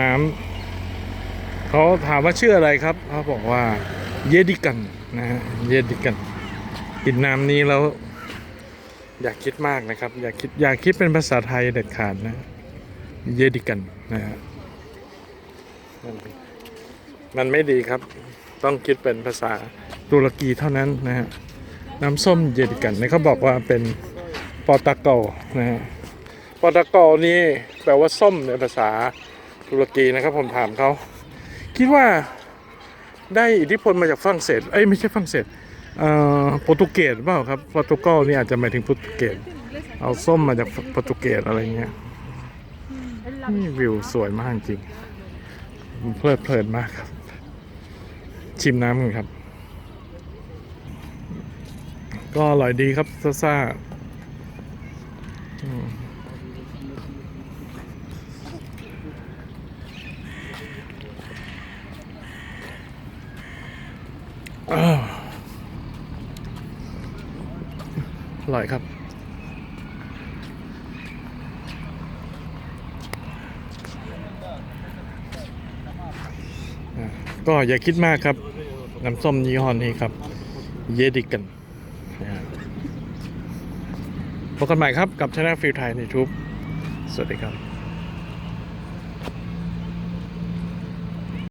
น้ำเขาถามว่าชื่ออะไรครับเขาบอกว่าเยดิกันนะฮะเยดิกันกินน้ำนี้แล้ว อย่าคิดมากนะครับ อย่าคิดอย่าคิดเป็นภาษาไทยเด็ดขาดนะเยดิกันนะฮะมันไม่ดีครับ ต้องคิดเป็นภาษาตุรกีเท่านั้นนะฮะน้ำส้มเยดิกันเนี่ยเขาบอกว่าเป็นปอตะโกอนะฮะปอตะกอนี่แปลว่าส้มในภาษา ตุรกีนะครับผมถามเขาคิดว่าได้อิทธิพลมาจากฝรั่งเศสเอ้ยไม่ใช่ฝรั่งเศสเอ่อโปรตุเกสเปล่าครับโปรตุเกสนี่อาจจะหมายถึงโปรตุเกสเอาส้มมาจากโปรตุเกสอะไรเงี้ยนี่วิวสวยมากจริงเพลิดเพลินมากครับ ชิมน้ำกันครับ ก็อร่อยดีครับซ่าซ่าอืม อ้าว อร่อยครับ ก็อย่าคิดมากครับ น้ำส้มยี่ห้อนี้ครับ เยดิกันพบกันใหม่ครับกับช anel ฟิลไทยในทูบสวัสดีครับ